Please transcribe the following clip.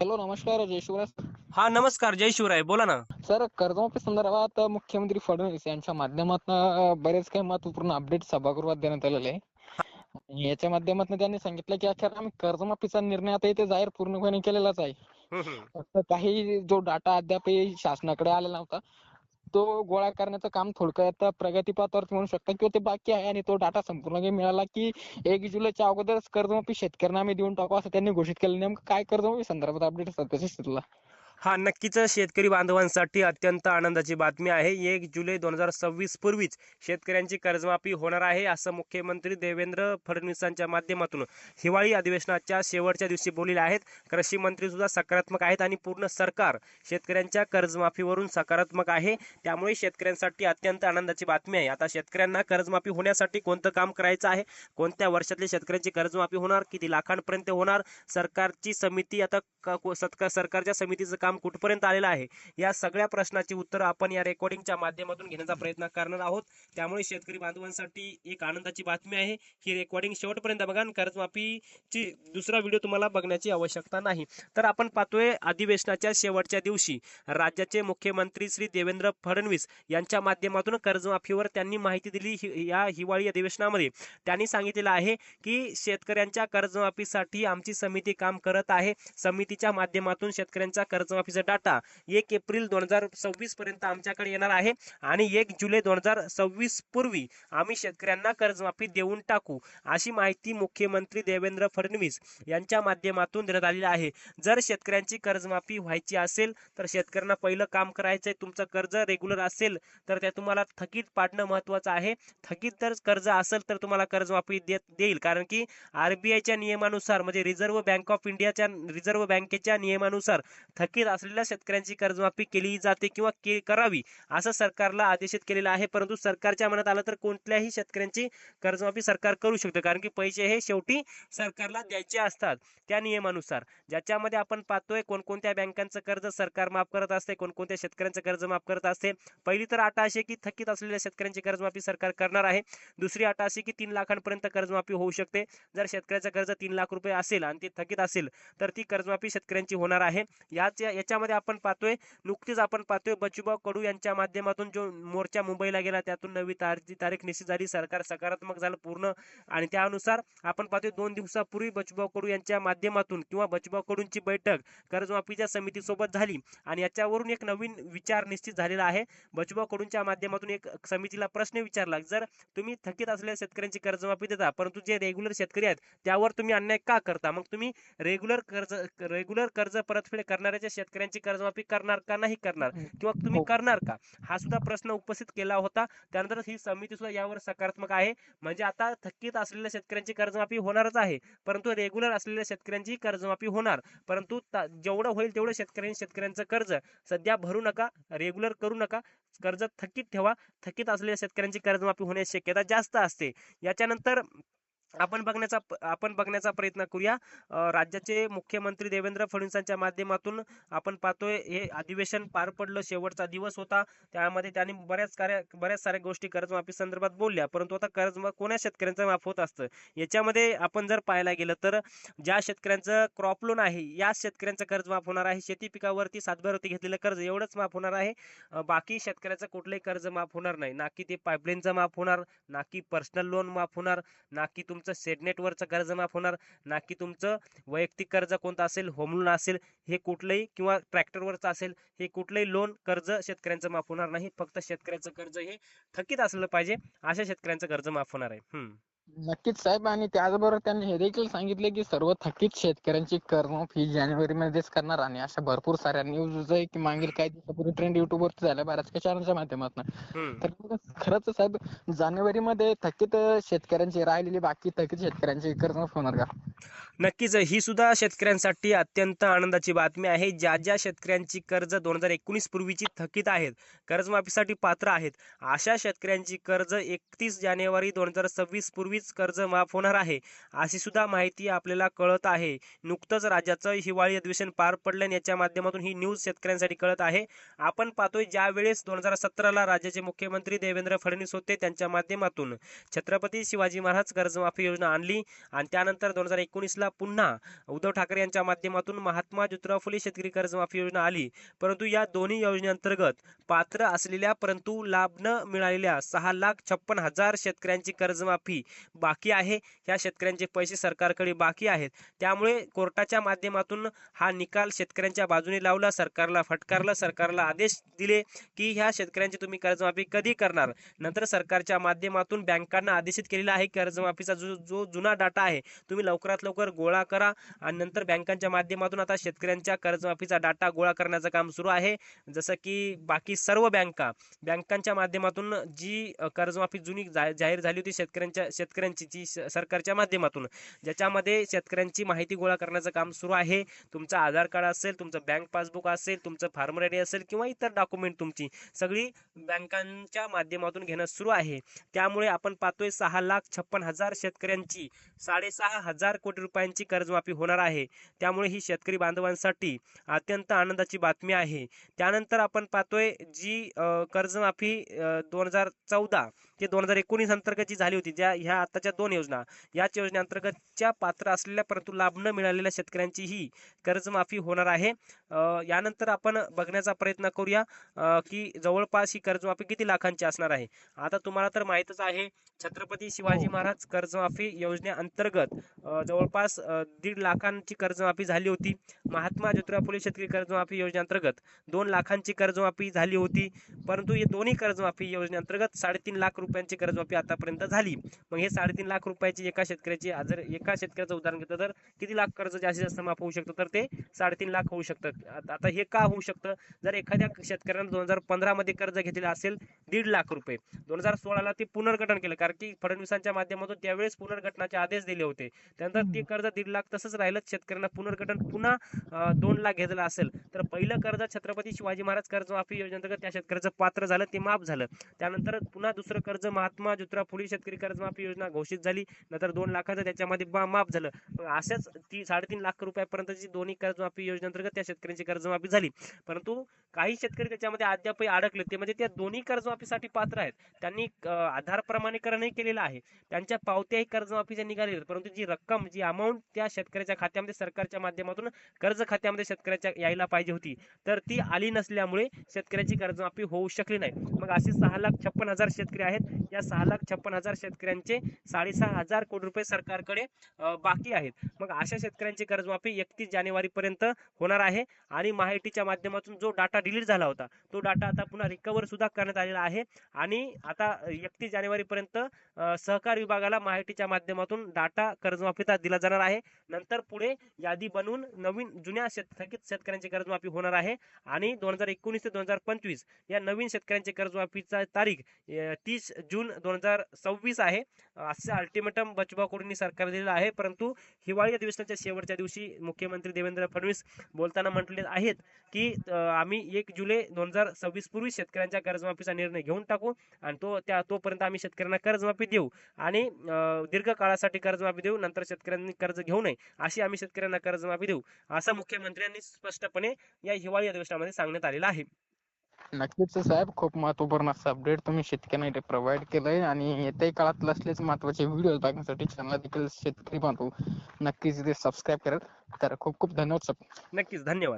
Hello नमस्कार जय शिवराय. हा नमस्कार जय शिवराय बोला ना. सर कर्जमाफी संदर्भात मुख्यमंत्री फडणवीस यांच्या माध्यमातून बरेच काही महत्त्वपूर्ण अपडेट सभागृहात देण्यात आलेले आहे. आणि याच्या माध्यमातून त्यांनी सांगितलं की अखेर आम्ही कर्जमाफीचा निर्णय आता इथे जाहीर पूर्णपणे केलेलाच आहे. फक्त काही जो डाटा अद्यापही शासनाकडे आलेला नव्हता तो गोळा करण्याचं काम थोडक्यात प्रगतीपथावर म्हणू शकता किंवा ते बाकी आहे आणि तो डाटा संपूर्ण काही मिळाला की एक जुलैच्या अगोदरच कर्जमाफी शेतकऱ्यांना आम्ही देऊन टाकू असं त्यांनी घोषित केलं. नेमकं काय कर्जमाफी संदर्भात अपडेट असतात हा नक्कीच शेतकरी बांधवांसाठी अत्यंत आनंदाची बातमी आहे. एक जुलै दोन हजार सव्वीस पूर्वीच शेतकऱ्यांची कर्जमाफी होणार आहे असं मुख्यमंत्री देवेंद्र फडणवीसांच्या माध्यमातून हिवाळी अधिवेशनाच्या शेवटच्या दिवशी बोललेले आहेत. कृषी मंत्री सुद्धा सकारात्मक आहेत आणि पूर्ण सरकार शेतकऱ्यांच्या कर्जमाफीवरून सकारात्मक आहे. त्यामुळे शेतकऱ्यांसाठी अत्यंत आनंदाची बातमी आहे. आता शेतकऱ्यांना कर्जमाफी होण्यासाठी कोणतं काम करायचं आहे? कोणत्या वर्षातली शेतकऱ्यांची कर्जमाफी होणार? किती लाखांपर्यंत होणार? सरकारची समिती आता क- को- सरकारच्या समितीचं काम कुठपर्यंत आलेलं आहे? या सगळ्या प्रश्नाची उत्तर आपण या रेकॉर्डिंगच्या माध्यमातून घेण्याचा प्रयत्न करणार आहोत. त्यामुळे शेतकरी बांधवांसाठी एक आनंदाची बातमी आहे. ही रेकॉर्डिंग शेवटपर्यंत बघा आणि कर्जमाफीची दुसरा व्हिडिओ तुम्हाला बघण्याची आवश्यकता नाही. तर आपण पाहतोय अधिवेशनाच्या शेवटच्या दिवशी राज्याचे मुख्यमंत्री श्री देवेंद्र फडणवीस यांच्या माध्यमातून कर्जमाफीवर त्यांनी माहिती दिली हि- या हिवाळी अधिवेशनामध्ये. त्यांनी सांगितलेलं आहे की शेतकऱ्यांच्या कर्जमाफीसाठी आमची समिती काम करत आहे. समितीच्या माध्यमातून शेतकऱ्यांचा कर्जमाफीचा डाटा एक एप्रिल दोन हजार सव्वीस पर्यंत आमच्याकडे येणार आहे. आणि एक जुलै दोन हजार सव्वीस पूर्वी आम्ही शेतकऱ्यांना कर्जमाफी देऊन टाकू अशी माहिती मुख्यमंत्री देवेंद्र फडणवीस यांच्या माध्यमातून देण्यात आलेली आहे. जर शेतकऱ्यांची कर्जमाफी व्हायची असेल तर शेतकऱ्यांना पहिलं काम करायचंय तुमचं कर्ज रेग्युलर असेल तर ते तुम्हाला थकीत पाडणं महत्वाचं आहे. थकीत जर कर्ज असेल तर तुम्हाला कर्जमाफी देत देईल. कारण की आरबीआयच्या नियमानुसार म्हणजे रिझर्व्ह बँक ऑफ इंडियाच्या रिझर्व्ह बँकेच्या नियमानुसार थकीत असलेल्या शेतकऱ्यांची कर्जमाफी केली जाते किंवा के करावी असं सरकारला आदेशित केलेलं आहे. परंतु सरकारच्या मनात आलं तर कोणत्याही शेतकऱ्यांची कर्जमाफी सरकार करू शकतं. कारण की पैसे हे शेवटी सरकारला द्यायचे असतात त्या नियमानुसार. ज्याच्यामध्ये आपण पाहतोय कोणकोणत्या बँकांचं कर्ज सरकार माफ करत असते कोणकोणत्या शेतकऱ्यांचं कर्ज माफ करत असते. पहिली तर आटा अशी की थकीत असलेल्या शेतकऱ्यांची कर्जमाफी सरकार करणार आहे. दुसरी आटा अशी की तीन लाखांपर्यंत कर्जमाफी होऊ शकते. जर शेतकऱ्याचं कर्ज तीन लाख रुपये असेल आणि ते थकीत असेल तर ती कर्जमाफी शेतकऱ्यांची होणार आहे. याच याच्यामध्ये आपण पाहतोय नुकतीच आपण पाहतोय बचूभाऊ कडू यांच्या माध्यमातून जो मोर्चा मुंबईला गेला त्यातून नवी तारीख निश्चित झाली. सरकार सकारात्मक झालं पूर्ण. आणि त्यानुसार आपण पाहतोय दोन दिवसापूर्वी बचूभाऊ कडू यांच्या माध्यमातून किंवा बचूभाऊ कडूंची बैठक कर्जमाफीच्या समितीसोबत झाली. आणि याच्यावरून एक नवीन विचार निश्चित झालेला आहे. बचूभाऊ कडूंच्या माध्यमातून एक समितीला प्रश्न विचारला जर तुम्ही थकीत असलेल्या शेतकऱ्यांची कर्जमाफी देता परंतु जे रेग्युलर शेतकरी आहेत त्यावर तुम्ही अन्याय का करता? मग तुम्ही रेग्युलर कर्ज रेग्युलर कर्ज परतफेड करणाऱ्याच्या शेतकऱ्यांची कर्जमाफी करणार का नाही करणार? किंवा तुम्ही हो. करणार का? हा सुद्धा प्रश्न उपस्थित केला होता. त्यानंतर ही समिती सुद्धा यावर सकारात्मक आहे. म्हणजे आता थकीत असलेल्या शेतकऱ्यांची कर्जमाफी होणारच आहे. परंतु रेग्युलर असलेल्या शेतकऱ्यांची कर्जमाफी होणार. परंतु जेवढं होईल तेवढं शेतकऱ्यांनी शेतकऱ्यांचं कर्ज सध्या भरू नका रेग्युलर करू नका. कर्ज थकीत ठेवा. थकीत असलेल्या शेतकऱ्यांची कर्जमाफी होण्याची शक्यता जास्त असते. याच्यानंतर आपण बघण्याचा आपण बघण्याचा प्रयत्न करूया. राज्याचे मुख्यमंत्री देवेंद्र फडणवीसांच्या माध्यमातून आपण पाहतोय हे अधिवेशन पार पडलं शेवटचा दिवस होता. त्यामध्ये त्यांनी बऱ्याच कार्य बऱ्याच साऱ्या गोष्टी कर्जमाफी संदर्भात बोलल्या. परंतु आता कर्ज कोण्या शेतकऱ्यांचं माफ होत असतं? याच्यामध्ये आपण जर पाहायला गेलं तर ज्या शेतकऱ्यांचं क्रॉप लोन आहे या शेतकऱ्यांचं कर्ज माफ होणार आहे. शेती पिकावरती सातबारावरती घेतलेलं कर्ज एवढंच माफ होणार आहे. बाकी शेतकऱ्याचं कुठलंही कर्ज माफ होणार नाही. ना की ते पाईपलाईनचं माफ होणार ना की पर्सनल लोन माफ होणार ना की तुमचं सेडनेटवरचं कर्ज माफ होणार ना की तुमचं वैयक्तिक कर्ज कोणतं असेल होम लोन असेल हे कुठलंही किंवा ट्रॅक्टरवरचं असेल हे कुठलंही लोन कर्ज शेतकऱ्यांचं माफ होणार नाही फक्त शेतकऱ्याचं कर्ज हे थकीत असलं पाहिजे अशा शेतकऱ्यांचं कर्ज माफ होणार आहे हम्म. नक्कीच साहेब आणि त्याचबरोबर त्यांनी हे देखील सांगितले की सर्व थकीत शेतकऱ्यांची कर्जमाफी जानेवारी मध्येच करणार आणि अशा भरपूर साऱ्या न्यूज आहे की मागील काही दिवसापूर्वी ट्रेंड युट्यूबवरती झाल्या बऱ्याच चॅनलच्या माध्यमातून. तर खरंच साहेब जानेवारी मध्ये थकीत शेतकऱ्यांची राहिलेली बाकी थकीत शेतकऱ्यांची कर्जमाफी होणार का नक्कीच ही सुद्धा शेतकऱ्यांसाठी अत्यंत आनंदाची बातमी आहे. ज्या ज्या शेतकऱ्यांची कर्ज दोन हजार एकोणीस पूर्वीची थकीत आहेत कर्जमाफीसाठी पात्र आहेत अशा शेतकऱ्यांची कर्ज एकतीस जानेवारी दोन हजार सव्वीस पूर्वीच कर्ज माफ होणार आहे अशी सुद्धा माहिती आपल्याला कळत आहे. नुकतंच राज्याचं हिवाळी अधिवेशन पार पडलं याच्या माध्यमातून ही न्यूज शेतकऱ्यांसाठी कळत आहे. आपण पाहतोय ज्या वेळेस दोन हजार सतराला राज्याचे मुख्यमंत्री देवेंद्र फडणवीस होते त्यांच्या माध्यमातून छत्रपती शिवाजी महाराज कर्जमाफी योजना आणली आणि त्यानंतर दोन हजार एकोणीसला एकदा पुन्हा उद्धव ठाकरे यांच्या माध्यमातून महात्मा ज्योतिराव फुले शेतकरी कर्जमाफी योजना आली. परंतु या दोन्ही योजनेअंतर्गत पात्र असलेल्या परंतु लाभ न मिळालेल्या सहा लाख छप्पन हजार शेतकऱ्यांची कर्जमाफी बाकी आहे. या शेतकऱ्यांचे पैसे सरकारकडे बाकी आहेत. त्यामुळे कोर्टाच्या माध्यमातून हा निकाल शेतकऱ्यांच्या बाजूने लावला. सरकारला फटकारला. सरकारला आदेश दिले की ह्या शेतकऱ्यांची तुम्ही कर्जमाफी कधी करणार? नंतर सरकारच्या माध्यमातून बँकांना आदेशित केलेला आहे. कर्जमाफीचा जो जो जुना डाटा आहे तुम्ही लवकरात लवकर गोळा करा आणि नंतर बँकांच्या माध्यमातून आता शेतकऱ्यांच्या कर्जमाफीचा डाटा गोळा करण्याचं काम सुरू आहे. जसं की बाकी सर्व बँका बँकांच्या माध्यमातून जी कर्जमाफी जुनी जा- जाहीर झाली होती शेतकऱ्यांच्या शेतकऱ्यांची जी सरकारच्या माध्यमातून ज्याच्यामध्ये शेतकऱ्यांची माहिती गोळा करण्याचं काम सुरू आहे. तुमचं आधार कार्ड असेल तुमचं बँक पासबुक असेल तुमचं फार्मर आय डी असेल किंवा इतर डॉक्युमेंट तुमची सगळी बँकांच्या माध्यमातून घेणं सुरू आहे. त्यामुळे आपण पाहतोय सहा लाख छप्पन हजार शेतकऱ्यांची साडेसहा हजार कोटी रुपयांची कर्जमाफी होणार आहे. त्यामुळे ही शेतकरी बांधवांसाठी अत्यंत आनंदाची बातमी आहे. त्यानंतर आपण पाहतोय जी कर्जमाफी दोन हजार चौदा ते दोन हजार एकोणीस अंतर्गत जी झाली होती ज्या ह्या आताच्या दोन योजना. याच योजनेअंतर्गतच्या पात्र असलेल्या परंतु लाभ न मिळालेल्या शेतकऱ्यांची ही कर्जमाफी होणार आहे. यानंतर आपण बघण्याचा प्रयत्न करूया की जवळपास ही कर्जमाफी किती लाखांची असणार आहे. आता तुम्हाला तर माहीतच आहे छत्रपती शिवाजी हो. महाराज कर्जमाफी योजनेअंतर्गत जवळपास दीड लाखांची कर्जमाफी झाली होती. महात्मा ज्योतिराव फुले शेतकरी कर्जमाफी योजनेअंतर्गत दोन लाखांची कर्जमाफी झाली होती. परंतु हे दोन्ही कर्जमाफी योजनेअंतर्गत साडेतीन लाख रुपयांची कर्जमाफी आतापर्यंत झाली. मग हे साडेतीन लाख रुपयाची एका शेतकऱ्याची जर एका शेतकऱ्याचं उदाहरण घेतलं तर किती लाख कर्ज जास्तीत जास्त माफ होऊ शकतं? तर ते साडेतीन लाख होऊ शकतं. आता हे का होऊ शकतं? जर एखाद्या शेतकऱ्यानं दोन हजार पंधरामध्ये कर्ज घेतलेलं असेल दीड लाख रुपये. दोन हजार सोळाला ते पुनर्गठन केलं कारण की फडणवीसांच्या माध्यमातून त्यावेळेस पुनर्गठनाचे आदेश दिले होते. त्यानंतर ते कर्ज दीड लाख तसंच राहिलं. शेतकऱ्यांना पुनर्गठन पुन्हा दोन लाख घेतलं असेल तर पहिलं कर्ज छत्रपती शिवाजी महाराज कर्जमाफी योजनेअंतर्गत त्या शेतकऱ्याचं पात्र झालं ते माफ झालं. त्यानंतर पुन्हा दुसरं कर्ज महात्मा ज्योतिराव फुले शेतकरी कर्जमाफी योजना घोषित झाली. नंतर दोन लाखाचं त्याच्यामध्ये बा- माफ झालं. अशाच ती साडेतीन लाख रुपयापर्यंतची दोन्ही कर्जमाफी योजनेअंतर्गत त्या शेतकऱ्यांची कर्जमाफी झाली. परंतु काही शेतकरी त्याच्यामध्ये अद्यापही अडकले. ते म्हणजे त्या दोन्ही कर्जमाफीसाठी पात्र आहेत. त्यांनी आधार प्रमाणीकरणही केलेलं आहे. त्यांच्या पावत्याही कर्जमाफीच्या निघालेल्या परंतु जी रक्कम जी अमाऊंट त्या शेतकऱ्याच्या खात्यामध्ये सरकारच्या माध्यमातून कर्ज खात्यामध्ये शेतकऱ्याच्या यायला पाहिजे होती. तर ती आली नसल्यामुळे शेतकऱ्याची कर्जमाफी होऊ शकली नाही. मग असे सहा लाख छप्पन हजार शेतकरी आहेत. या सहा लाख छप्पन हजार शेतकऱ्यांचे साडेसहा हजार कोटी रुपये सरकारकडे बाकी आहेत. मग अशा शेतकऱ्यांची कर्जमाफी एकतीस जानेवारी पर्यंत होणार आहे आणि माहितीच्या माध्यमातून जो डाटा डिलीट झाला होता तो डाटा आता पुन्हा रिकवर सुद्धा करण्यात आलेला आहे आणि आता एकतीस जानेवारी पर्यंत सहकार विभागाला माहितीच्या माध्यमातून डाटा कर्जमाफीचा दिला जाणार आहे. नंतर पुढे यादी बनवून नवीन जुन्या शेत थकीत शेतकऱ्यांची कर्जमाफी होणार आहे आणि दोन हजार एकोणीस ते दोन हजार पंचवीस या नवीन शेतकऱ्यांची कर्जमाफीचा तारीख तीस जून दोन हजार सव्वीस आहे. असं अल्टिमेटम बचबा कोडींनी सरकार दिलेलं आहे. परंतु हिवाळी अधिवेशनाच्या शेवटच्या दिवशी मुख्यमंत्री देवेंद्र फडणवीस बोलताना म्हटले आहेत की आम्ही एक जुलै दोन हजार सव्वीस पूर्वी शेतकऱ्यांच्या कर्जमाफीचा निर्णय घेऊन टाकू आणि तो त्या तोपर्यंत आम्ही शेतकऱ्यांना कर्जमाफी देऊ आणि दीर्घकाळासाठी दीर्घ काळासाठी कर्जमाफी देऊ नंतर शेतकऱ्यांनी कर्ज घेऊ नये अशी आम्ही शेतकऱ्यांना कर्जमाफी देऊ असं मुख्यमंत्र्यांनी स्पष्टपणे या हिवाळी अधिवेशनामध्ये सांगण्यात आलेलं आहे. नक्कीच साहेब. खूप महत्त्वपूर्ण असं अपडेट तुम्ही शेतकऱ्यांना इथे प्रोव्हाइड केलंय आणि येत्याही काळात असलेच महत्त्वाचे व्हिडिओ बघण्यासाठी चॅनल देखील शेतकरी बांधू नक्कीच इथे सबस्क्राईब करेल. तर खूप खूप धन्यवाद सर नक्कीच धन्यवाद.